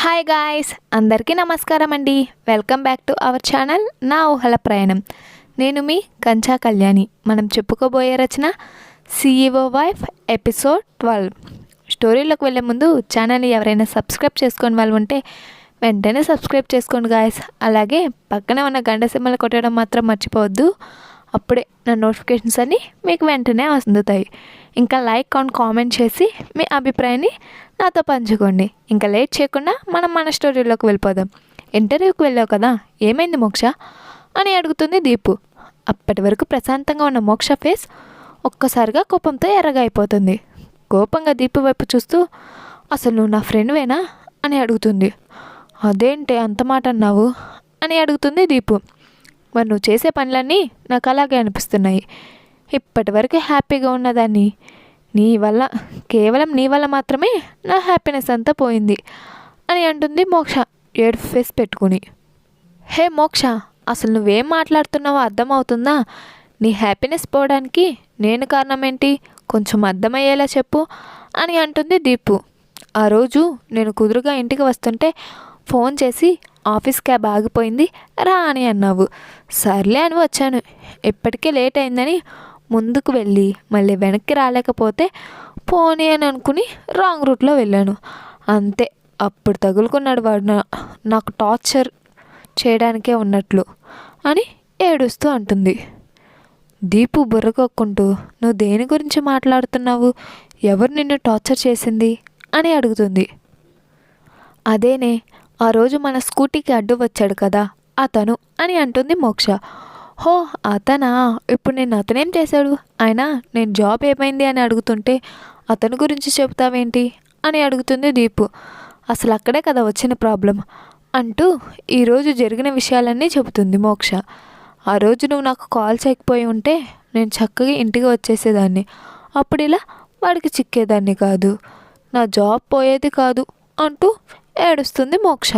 Hi guys అందరికీ నమస్కారం అండి. Welcome back to our channel నా ఊహల ప్రయాణం. నేను మీ కంచా కళ్యాణి. మనం చెప్పుకోబోయే Rachana CEO wife episode twelve. స్టోరీలోకి వెళ్ళే ముందు ఛానల్ని ఎవరైనా సబ్స్క్రైబ్ చేసుకొని వాళ్ళు ఉంటే వెంటనే సబ్స్క్రైబ్ చేసుకోండి గాయస్. అలాగే పక్కనే ఉన్న గంట సిమ్మలు కొట్టడం మాత్రం మర్చిపోవద్దు. అప్పుడే నా నోటిఫికేషన్స్ అన్నీ మీకు వెంటనే అందుతాయి. ఇంకా లైక్ అండ్ కామెంట్ చేసి మీ అభిప్రాయాన్ని నాతో పంచుకోండి. ఇంకా లేట్ చేయకుండా మనం మన స్టోరీలోకి వెళ్ళిపోదాం. ఇంటర్వ్యూకి వెళ్ళావు కదా ఏమైంది మోక్ష? అని అడుగుతుంది దీపు. అప్పటి వరకు ప్రశాంతంగా ఉన్న మోక్ష ఫేస్ ఒక్కసారిగా కోపంతో ఎర్రగా అయిపోతుంది. కోపంగా దీపు వైపు చూస్తూ అసలు నువ్వు నా ఫ్రెండ్వేనా అని అడుగుతుంది. అదేంటి అంత మాట అన్నావు? అని అడుగుతుంది దీపు. మరి నువ్వు చేసే పనులన్నీ నాకు అలాగే అనిపిస్తున్నాయి. ఇప్పటి వరకు హ్యాపీగా ఉన్నదాన్ని. నీ వల్ల కేవలం నీ వల్ల మాత్రమే నా హ్యాపీనెస్ అంతా పోయింది అని అంటుంది మోక్ష ఏడు ఫేస్ పెట్టుకుని. హే మోక్ష అసలు నువ్వేం మాట్లాడుతున్నావో అర్థమవుతుందా? నీ హ్యాపీనెస్ పోవడానికి నేను కారణం ఏంటి కొంచెం అర్థమయ్యేలా చెప్పు అని అంటుంది దీపు. ఆ రోజు నేను కుదురుగా ఇంటికి వస్తుంటే ఫోన్ చేసి ఆఫీస్ క్యాబ్ ఆగిపోయింది రా అని అన్నావు. సర్లే అని వచ్చాను. ఎప్పటికే లేట్ అయిందని ముందుకు వెళ్ళి మళ్ళీ వెనక్కి రాలేకపోతే పోనీ అని అనుకుని రాంగ్ రూట్లో వెళ్ళాను. అంతే అప్పుడు తగులుకున్నాడు వాడు నాకు టార్చర్ చేయడానికే ఉన్నట్లు అని ఏడుస్తూ అంటుంది. దీపు బుర్రకొక్కుంటూ నువ్వు దేని గురించి మాట్లాడుతున్నావు? ఎవరు నిన్ను టార్చర్ చేసింది? అని అడుగుతుంది. అదేనే ఆ రోజు మన స్కూటీకి అడ్డు వచ్చాడు కదా అతను అని అంటుంది మోక్ష. హో అతనా? ఇప్పుడు నేను అతనేం చేశాడు? అయినా నేను జాబ్ ఏమైంది అని అడుగుతుంటే అతని గురించి చెబుతావేంటి అని అడుగుతుంది దీపు. అసలు అక్కడే కదా వచ్చిన ప్రాబ్లం అంటూ ఈరోజు జరిగిన విషయాలన్నీ చెబుతుంది మోక్ష. ఆ రోజు నువ్వు నాకు కాల్ చేయకపోయి ఉంటే నేను చక్కగా ఇంటికి వచ్చేసేదాన్ని. అప్పుడు ఇలా వాడికి చిక్కేదాన్ని కాదు. నా జాబ్ పోయేది కాదు అంటూ ఏడుస్తుంది మోక్ష.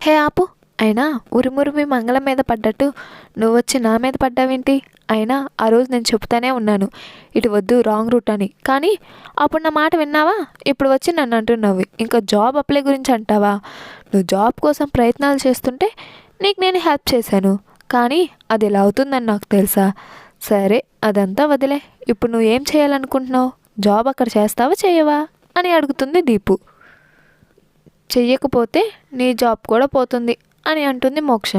హే ఆపు అయినా ఉరిమురిమి మంగళం మీద పడ్డట్టు నువ్వు వచ్చి నా మీద పడ్డావేంటి? అయినా ఆ రోజు నేను చెప్తానే ఉన్నాను. ఇటు వద్దు రాంగ్ రూట్ అని. కానీ అప్పుడు నా మాట విన్నావా? ఇప్పుడు వచ్చి నన్ను అంటున్నావు. ఇంకా జాబ్ అప్లై గురించి అంటావా? నువ్వు జాబ్ కోసం ప్రయత్నాలు చేస్తుంటే నీకు నేను హెల్ప్ చేశాను. కానీ అది ఎలా అవుతుందని నాకు తెలుసా? సరే అదంతా వదిలే. ఇప్పుడు నువ్వు ఏం చేయాలనుకుంటున్నావు? జాబ్ అక్కడ చేస్తావా చేయవా? అని అడుగుతుంది దీపు. చెయ్యకపోతే నీ జాబ్ కూడా పోతుంది అని అంటుంది మోక్ష.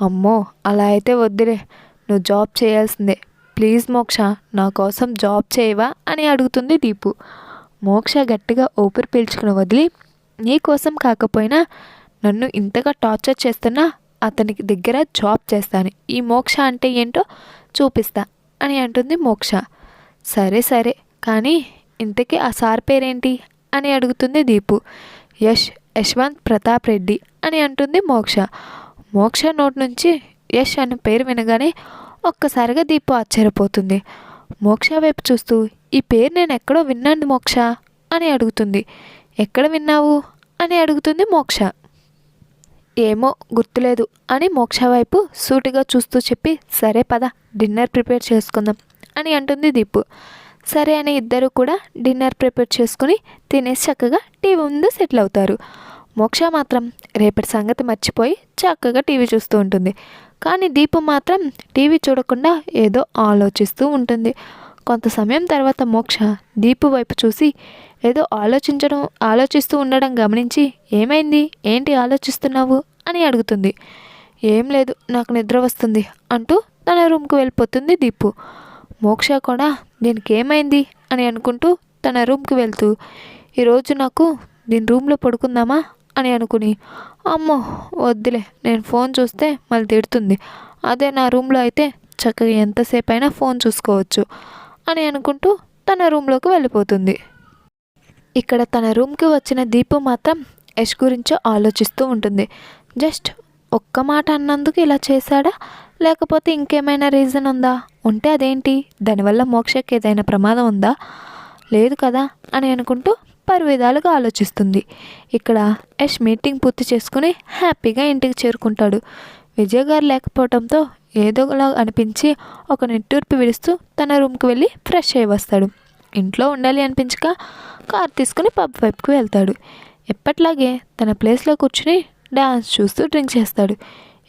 అమ్మో అలా అయితే వద్దులే. నువ్వు జాబ్ చేయాల్సిందే. ప్లీజ్ మోక్ష నా కోసం జాబ్ చేయవా అని అడుగుతుంది దీపు. మోక్ష గట్టిగా ఊపిరి పీల్చుకుని వదిలి నీ కోసం కాకపోయినా నన్ను ఇంతగా టార్చర్ చేస్తున్నా అతనికి దగ్గర జాబ్ చేస్తాను. ఈ మోక్ష అంటే ఏంటో చూపిస్తా అని అంటుంది మోక్ష. సరే సరే కానీ ఇంతకీ ఆ సార్ పేరేంటి? అని అడుగుతుంది దీపు. యష్ యశ్వంత్ ప్రతాప్ రెడ్డి అని అంటుంది మోక్ష. మోక్ష నోటి నుంచి యష్ అన్న పేరు వినగానే ఒక్కసారిగా దీపు ఆశ్చర్యపోతుంది. మోక్ష వైపు చూస్తూ ఈ పేరు నేను ఎక్కడో విన్నాను మోక్ష అని అడుగుతుంది. ఎక్కడ విన్నావు? అని అడుగుతుంది మోక్ష. ఏమో గుర్తులేదు అని మోక్ష వైపు సూటిగా చూస్తూ చెప్పి సరే పద డిన్నర్ ప్రిపేర్ చేసుకుందాం అని అంటుంది దీపు. సరే అని ఇద్దరు కూడా డిన్నర్ ప్రిపేర్ చేసుకుని తినేసి చక్కగా టీవీ ముందు సెటిల్ అవుతారు. మోక్ష మాత్రం రేపటి సంగతి మర్చిపోయి చక్కగా టీవీ చూస్తూ ఉంటుంది. కానీ దీపం మాత్రం టీవీ చూడకుండా ఏదో ఆలోచిస్తూ ఉంటుంది. కొంత సమయం తర్వాత మోక్ష దీపు వైపు చూసి ఏదో ఆలోచించడం ఆలోచిస్తూ ఉండడం గమనించి ఏమైంది? ఏంటి ఆలోచిస్తున్నావు? అని అడుగుతుంది. ఏం లేదు నాకు నిద్ర వస్తుంది అంటూ తన రూమ్కి వెళ్ళిపోతుంది దీపు. మోక్ష కూడా దీనికేమైంది అని అనుకుంటూ తన రూమ్కి వెళ్తూ ఈరోజు నాకు దీని రూమ్లో పడుకుందామా? అని అనుకుని అమ్మో వద్దులే నేను ఫోన్ చూస్తే మళ్ళీ తిడుతుంది. అదే నా రూమ్లో అయితే చక్కగా ఎంతసేపు అయినా ఫోన్ చూసుకోవచ్చు అని అనుకుంటూ తన రూమ్లోకి వెళ్ళిపోతుంది. ఇక్కడ తన రూమ్కి వచ్చిన దీపు మాత్రం యష్ గురించి ఆలోచిస్తూ ఉంటుంది. జస్ట్ ఒక్క మాట అన్నందుకు ఇలా చేశాడా? లేకపోతే ఇంకేమైనా రీజన్ ఉందా? ఉంటే అదేంటి? దానివల్ల మోక్షకి ఏదైనా ప్రమాదం ఉందా? లేదు కదా అని అనుకుంటూ పలు విధాలుగా ఆలోచిస్తుంది. ఇక్కడ యష్ మీటింగ్ పూర్తి చేసుకుని హ్యాపీగా ఇంటికి చేరుకుంటాడు. విజయ్ గారు లేకపోవడంతో ఏదోలా అనిపించి ఒక నిట్టూర్పు విడుస్తూ తన రూమ్కి వెళ్ళి ఫ్రెష్ అయి వస్తాడు. ఇంట్లో ఉండాలి అనిపించక కార్ తీసుకుని పబ్ వైపుకి వెళ్తాడు. ఎప్పట్లాగే తన ప్లేస్లో కూర్చుని డ్యాన్స్ చూస్తూ డ్రింక్ చేస్తాడు.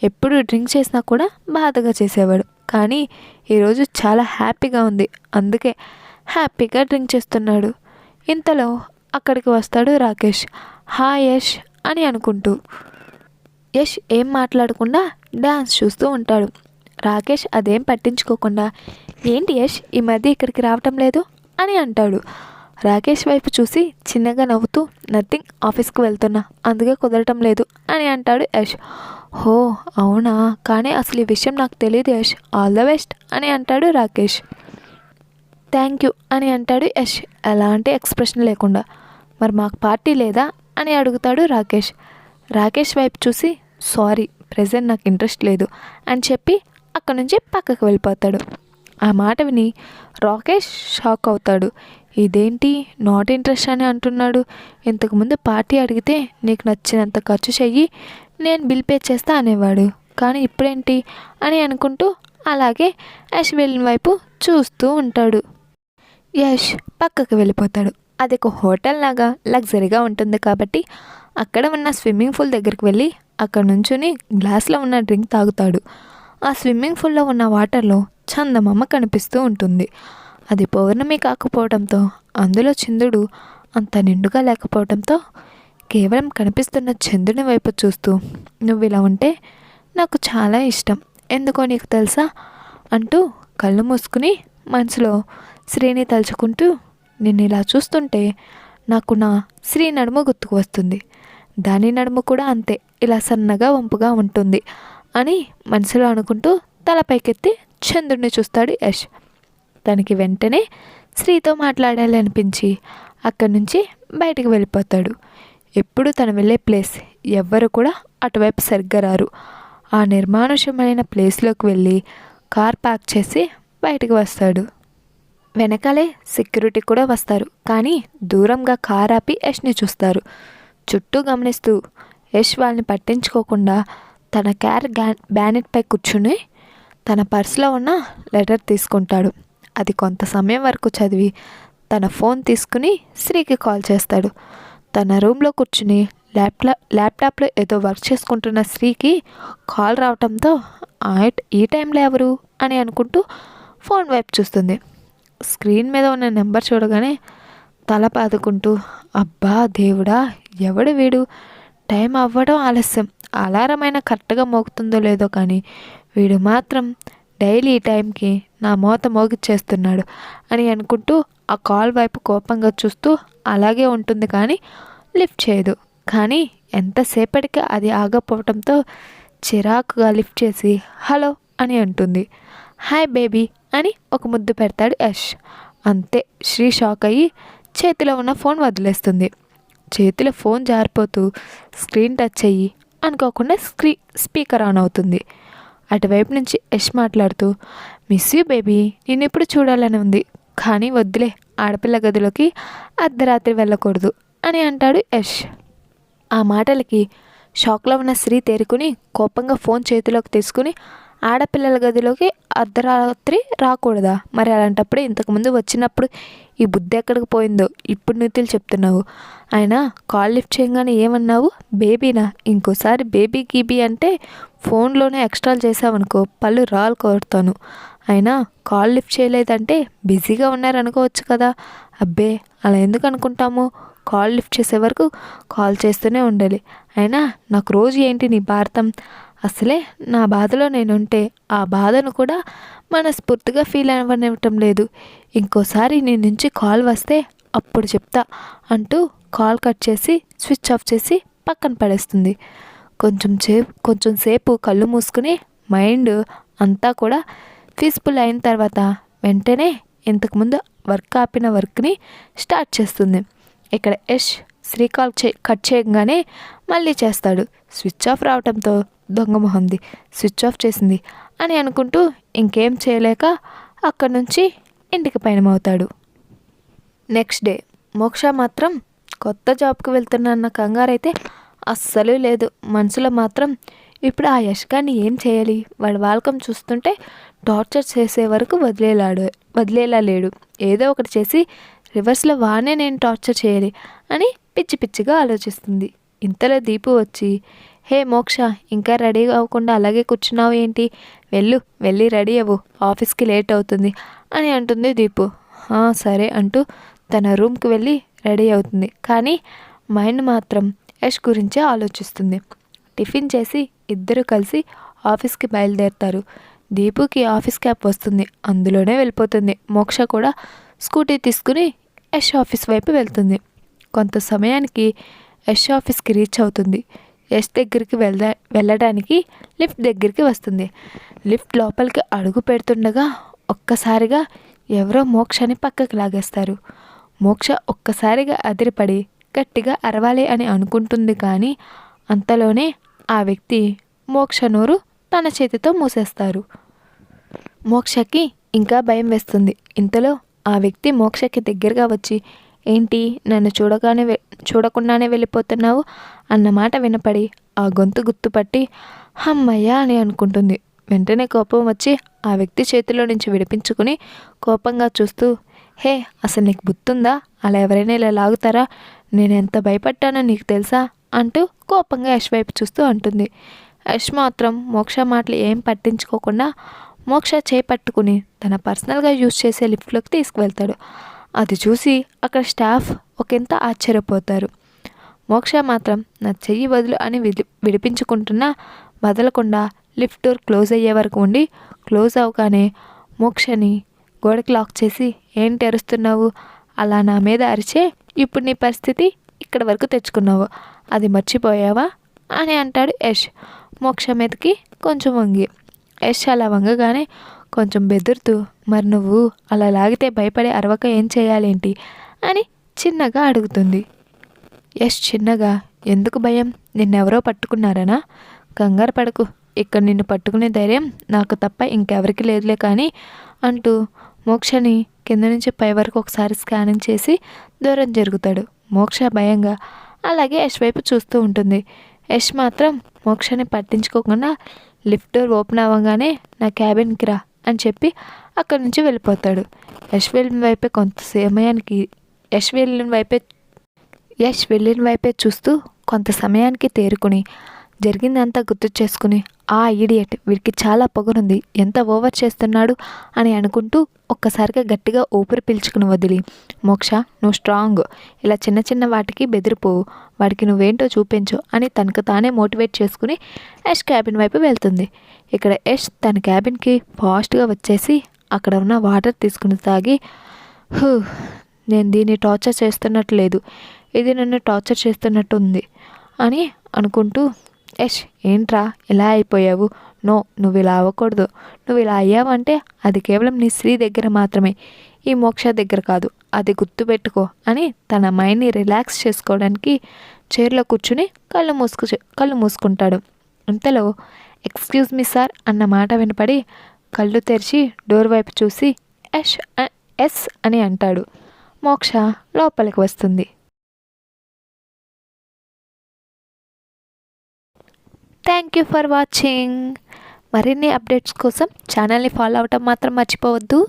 ఎప్పుడు డ్రింక్ చేసినా కూడా బాధగా చేసేవాడు. కానీ ఈరోజు చాలా హ్యాపీగా ఉంది. అందుకే హ్యాపీగా డ్రింక్ చేస్తున్నాడు. ఇంతలో అక్కడికి వస్తాడు రాకేష్. హా యష్ అని అనుకుంటూ. యష్ ఏం మాట్లాడకుండా డ్యాన్స్ చూస్తూ ఉంటాడు. రాకేష్ అదేం పట్టించుకోకుండా ఏంటి యష్ ఈ మధ్య ఇక్కడికి రావటం లేదు? అని అంటాడు. రాకేష్ వైపు చూసి చిన్నగా నవ్వుతూ నథింగ్ ఆఫీస్కి వెళ్తున్నా అందుకే కుదరటం లేదు అని అంటాడు యష్. హో అవునా? కానీ అసలు ఈ విషయం నాకు తెలియదు యష్. ఆల్ ద బెస్ట్ అని అంటాడు రాకేష్. థ్యాంక్ యూ అని అంటాడు యష్. ఎలాంటి ఎక్స్ప్రెషన్ లేకుండా. మరి మాకు పార్టీ లేదా అని అడుగుతాడు రాకేష్. రాకేష్ వైపు చూసి సారీ ప్రజెంట్ నాకు ఇంట్రెస్ట్ లేదు అని చెప్పి అక్కడి నుంచి పక్కకు వెళ్ళిపోతాడు. ఆ మాట విని రాకేష్ షాక్ అవుతాడు. ఇదేంటి? నాట్ ఇంట్రెస్ట్ అని అంటున్నాడు. ఇంతకుముందు పార్టీ అడిగితే నీకు నచ్చినంత ఖర్చు చెయ్యి నేను బిల్ పే చేస్తా అనేవాడు. కానీ ఇప్పుడేంటి? అని అనుకుంటూ అలాగే యష్ వెళ్ళిన వైపు చూస్తూ ఉంటాడు. యష్ పక్కకు వెళ్ళిపోతాడు. అది ఒక హోటల్ లాగా లగ్జరీగా ఉంటుంది కాబట్టి అక్కడ ఉన్న స్విమ్మింగ్ పూల్ దగ్గరికి వెళ్ళి అక్కడ నుంచుని గ్లాస్లో ఉన్న డ్రింక్ తాగుతాడు. ఆ స్విమ్మింగ్ పూల్లో ఉన్న వాటర్లో చందమామ కనిపిస్తూ ఉంటుంది. అది పౌర్ణమి కాకపోవడంతో అందులో చంద్రుడు అంత నిండుగా లేకపోవడంతో కేవలం కనిపిస్తున్న చంద్రుని వైపు చూస్తూ నువ్వు ఇలా ఉంటే నాకు చాలా ఇష్టం. ఎందుకో నీకు తెలుసా? అంటూ కళ్ళు మూసుకుని మనసులో శ్రీని తలుచుకుంటూ నిన్ను ఇలా చూస్తుంటే నాకు నా శ్రీ నడుము గుర్తుకు వస్తుంది. దాని నడుము కూడా అంతే. ఇలా సన్నగా వంపుగా ఉంటుంది అని మనసులో అనుకుంటూ తల పైకెత్తి చంద్రుడిని చూస్తాడు యష్. తనకి వెంటనే శ్రీతో మాట్లాడాలి అనిపించి అక్కడి నుంచి బయటికి వెళ్ళిపోతాడు. ఎప్పుడు తను వెళ్ళే ప్లేస్ ఎవ్వరు కూడా అటువైపు సరిగ్గా రారు. ఆ నిర్మానుష్యమైన ప్లేస్లోకి వెళ్ళి కార్ పార్క్ చేసి బయటికి వస్తాడు. వెనకాలే సెక్యూరిటీ కూడా వస్తారు కానీ దూరంగా కార్ ఆపి యష్ని చూస్తారు. చుట్టూ గమనిస్తూ యష్ వాళ్ళని పట్టించుకోకుండా తన క్యార్ బ్యానెట్పై కూర్చుని తన పర్సులో ఉన్న లెటర్ తీసుకుంటాడు. అది కొంత సమయం వరకు చదివి తన ఫోన్ తీసుకుని శ్రీకి కాల్ చేస్తాడు. తన రూమ్లో కూర్చుని ల్యాప్లా ల్యాప్టాప్లో ఏదో వర్క్ చేసుకుంటున్న శ్రీకి కాల్ రావటంతో ఈ టైంలో ఎవరు? అని అనుకుంటూ ఫోన్ వైపు చూస్తుంది. స్క్రీన్ మీద ఉన్న నెంబర్ చూడగానే తల పాదుకుంటూ అబ్బా దేవుడా ఎవడు వీడు? టైం అవ్వడం ఆలస్యం. అలారమైన కరెక్ట్గా మోగుతుందో లేదో కానీ వీడు మాత్రం డైలీ ఈ టైంకి నా మోత మోగిచ్చేస్తున్నాడు అని అనుకుంటూ ఆ కాల్ వైపు కోపంగా చూస్తూ అలాగే ఉంటుంది కానీ లిఫ్ట్ చేయదు. కానీ ఎంతసేపటికి అది ఆగపోవడంతో చిరాకుగా లిఫ్ట్ చేసి హలో అని అంటుంది. హాయ్ బేబీ అని ఒక ముద్దు పెడతాడు యష్. అంతే శ్రీ షాక్ అయ్యి చేతిలో ఉన్న ఫోన్ వదిలేస్తుంది. చేతిలో ఫోన్ జారిపోతూ స్క్రీన్ టచ్ అయ్యి అనుకోకుండా స్క్రీ స్పీకర్ ఆన్ అవుతుంది. అటువైపు నుంచి యష్ మాట్లాడుతూ మిస్ యూ బేబీ నేను ఇప్పుడు చూడాలని ఉంది. కానీ వద్దులే ఆడపిల్ల గదిలోకి అర్ధరాత్రి వెళ్ళకూడదు అని అంటాడు యష్. ఆ మాటలకి షాక్లో ఉన్న శ్రీ తేరుకుని కోపంగా ఫోన్ చేతిలోకి తీసుకుని ఆడపిల్లల గదిలోకి అర్ధరాత్రి రాకూడదా? మరి అలాంటప్పుడు ఇంతకుముందు వచ్చినప్పుడు ఈ బుద్ధి ఎక్కడికి పోయిందో? ఇప్పుడు నీతులు చెప్తున్నావు. ఆయన కాల్ లిఫ్ట్ చేయగానే ఏమన్నావు? బేబీనా? ఇంకోసారి బేబీ గీబీ అంటే ఫోన్లోనే ఎక్స్ట్రాల్ చేసావనుకో పళ్ళు రాలు కోరుతాను. అయినా కాల్ లిఫ్ట్ చేయలేదంటే బిజీగా ఉన్నారనుకోవచ్చు కదా. అబ్బే అలా ఎందుకు అనుకుంటాము? కాల్ లిఫ్ట్ చేసే వరకు కాల్ చేస్తూనే ఉండాలి. అయినా నాకు రోజు ఏంటి నీ భారతం? అసలే నా బాధలో నేనుంటే ఆ బాధను కూడా మనస్ఫూర్తిగా ఫీల్ అవ్వనివ్వటం లేదు. ఇంకోసారి నీ నుంచి కాల్ వస్తే అప్పుడు చెప్తా అంటూ కాల్ కట్ చేసి స్విచ్ ఆఫ్ చేసి పక్కన పడేస్తుంది. కొంచెం సేపు కొంచెం సేపు కళ్ళు మూసుకుని మైండ్ అంతా కూడా పీస్ఫుల్ అయిన తర్వాత వెంటనే ఇంతకుముందు వర్క్ ఆపిన వర్క్ని స్టార్ట్ చేస్తుంది. ఇక్కడ యష్ శ్రీకాల్ చే కట్ చేయగానే మళ్ళీ చేస్తాడు. స్విచ్ ఆఫ్ రావడంతో దొంగ మొహంది స్విచ్ ఆఫ్ చేసింది అని అనుకుంటూ ఇంకేం చేయలేక అక్కడి నుంచి ఇంటికి పయనమవుతాడు. నెక్స్ట్ డే మోక్ష మాత్రం కొత్త జాబ్కి వెళ్తున్న కంగారైతే అస్సలు లేదు. మనసులో మాత్రం ఇప్పుడు ఆ యష్గాన్ని ఏం చేయాలి? వాడు వాల్కం చూస్తుంటే టార్చర్ చేసే వరకు వదిలేలాడు వదిలేలా లేడు. ఏదో ఒకటి చేసి రివర్స్లో వానే నేను టార్చర్ చేయాలి అని పిచ్చి పిచ్చిగా ఆలోచిస్తుంది. ఇంతలో దీపు వచ్చి హే మోక్ష ఇంకా రెడీ అవ్వకుండా అలాగే కూర్చున్నావు ఏంటి? వెళ్ళు వెళ్ళి రెడీ అవ్వు. ఆఫీస్కి లేట్ అవుతుంది అని అంటుంది దీపు. సరే అంటూ తన రూమ్కి వెళ్ళి రెడీ అవుతుంది. కానీ మైండ్ మాత్రం యష్ గురించే ఆలోచిస్తుంది. టిఫిన్ చేసి ఇద్దరు కలిసి ఆఫీస్కి బయలుదేరుతారు. దీపుకి ఆఫీస్ క్యాబ్ వస్తుంది. అందులోనే వెళ్ళిపోతుంది. మోక్ష కూడా స్కూటీ తీసుకుని యష్ ఆఫీస్ వైపు వెళ్తుంది. కొంత సమయానికి యష్ ఆఫీస్కి రీచ్ అవుతుంది. ఎస్ దగ్గరికి వెళ్ళ వెళ్ళడానికి లిఫ్ట్ దగ్గరికి వస్తుంది. లిఫ్ట్ లోపలికి అడుగు పెడుతుండగా ఒక్కసారిగా ఎవరో మోక్షని పక్కకు లాగేస్తారు. మోక్ష ఒక్కసారిగా అదిరిపడి గట్టిగా అరవాలి అని అనుకుంటుంది కానీ అంతలోనే ఆ వ్యక్తి మోక్ష నోరు తన చేతితో మూసేస్తారు. మోక్షకి ఇంకా భయం వేస్తుంది. ఇంతలో ఆ వ్యక్తి మోక్షకి దగ్గరగా వచ్చి ఏంటి? నన్ను చూడగానే వె- చూడకుండానే వెళ్ళిపోతున్నావు? అన్న మాట వినపడి ఆ గొంతు గుర్తుపట్టి హమ్మయ్యా అని అనుకుంటుంది. వెంటనే కోపం వచ్చి ఆ వ్యక్తి చేతిలో నుంచి విడిపించుకుని కోపంగా చూస్తూ హే అసలు నీకు గుర్తుందా అలా ఎవరైనా ఇలా లాగుతారా? నేను ఎంత భయపడ్డానో నీకు తెలుసా? అంటూ కోపంగా యష్ వైపు చూస్తూ అంటుంది. యష్ మాత్రం మోక్ష మాటలు ఏం పట్టించుకోకుండా మోక్ష చేపట్టుకుని తన పర్సనల్గా యూజ్ చేసే లిఫ్ట్లోకి తీసుకువెళ్తాడు. అది చూసి అక్కడ స్టాఫ్ ఒకంత ఆశ్చర్యపోతారు. మోక్ష మాత్రం నా చెయ్యి వదులు అని విడి విడిపించుకుంటున్నా వదలకుండా లిఫ్ట్ డోర్ క్లోజ్ అయ్యే వరకు ఉండి క్లోజ్ అవగానే మోక్షని గోడకి లాక్ చేసి ఏంటి అరుస్తున్నావు? అలా నా మీద అరిచే ఇప్పుడు నీ పరిస్థితి ఇక్కడ వరకు తెచ్చుకున్నావు. అది మర్చిపోయావా? అని అంటాడు యష్. మోక్ష మీదకి కొంచెం వంగి. యష్ అలా వంగగానే కొంచెం బెదురుతూ మరి నువ్వు అలా లాగితే భయపడే అరవక ఏం చేయాలేంటి? అని చిన్నగా అడుగుతుంది. యష్ చిన్నగా ఎందుకు భయం? నిన్నెవరో పట్టుకున్నారనా? కంగారు పడకు. ఇక్కడ నిన్ను పట్టుకునే ధైర్యం నాకు తప్ప ఇంకెవరికి లేదులే కానీ అంటూ మోక్షని కింద నుంచి పై వరకు ఒకసారి స్కానింగ్ చేసి దూరం జరుగుతాడు. మోక్ష భయంగా అలాగే యష్ వైపు చూస్తూ ఉంటుంది. యష్ మాత్రం మోక్షని పట్టించుకోకుండా లిఫ్ట్ డోర్ ఓపెన్ అవ్వగానే నా క్యాబిన్కి రా. అని చెప్పి అక్కడి నుంచి వెళ్ళిపోతాడు. యష్ వెళ్ళిన వైపే కొంత సమయానికి యష్ వెళ్ళిన వైపే యష్ వెళ్ళిన వైపే చూస్తూ కొంత సమయానికి తేరుకుని జరిగిందంతా గుర్తు చేసుకుని ఆ ఈడియట్ వీడికి చాలా పొగరుంది ఎంత ఓవర్ చేస్తున్నాడు? అని అనుకుంటూ ఒక్కసారిగా గట్టిగా ఊపిరి పీల్చుకుని వదిలి మోక్ష నువ్వు స్ట్రాంగ్ ఇలా చిన్న చిన్న వాటికి బెదిరిపోవు. వాడికి నువ్వేంటో చూపించు అని తనకు తానే మోటివేట్ చేసుకుని యష్ క్యాబిన్ వైపు వెళ్తుంది. ఇక్కడ యష్ తన క్యాబిన్కి ఫాస్ట్గా వచ్చేసి అక్కడ ఉన్న వాటర్ తీసుకుని తాగి హూ నేను దీన్ని టార్చర్ చేస్తున్నట్టు లేదు. ఇది నన్ను టార్చర్ చేస్తున్నట్టు ఉంది అని అనుకుంటూ యష్ ఏంట్రా ఇలా అయిపోయావు? నో నువ్వు ఇలా అవ్వకూడదు. నువ్వు ఇలా అయ్యావంటే అది కేవలం నీ స్త్రీ దగ్గర మాత్రమే. ఈ మోక్ష దగ్గర కాదు అది గుర్తుపెట్టుకో అని తన మైండ్ని రిలాక్స్ చేసుకోవడానికి చైర్లో కూర్చుని కళ్ళు మూసుకు కళ్ళు మూసుకుంటాడు. ఇంతలో ఎక్స్క్యూజ్ మీ సార్ అన్న మాట వినపడి కళ్ళు తెరిచి డోర్ వైపు చూసి ఎస్ ఎస్ అని అంటాడు. మోక్ష లోపలికి వస్తుంది. థ్యాంక్ యూ ఫర్ వాచింగ్ మరిన్ని అప్డేట్స్ కోసం ఛానల్ని ఫాలో అవ్వటం మాత్రం మర్చిపోవద్దు.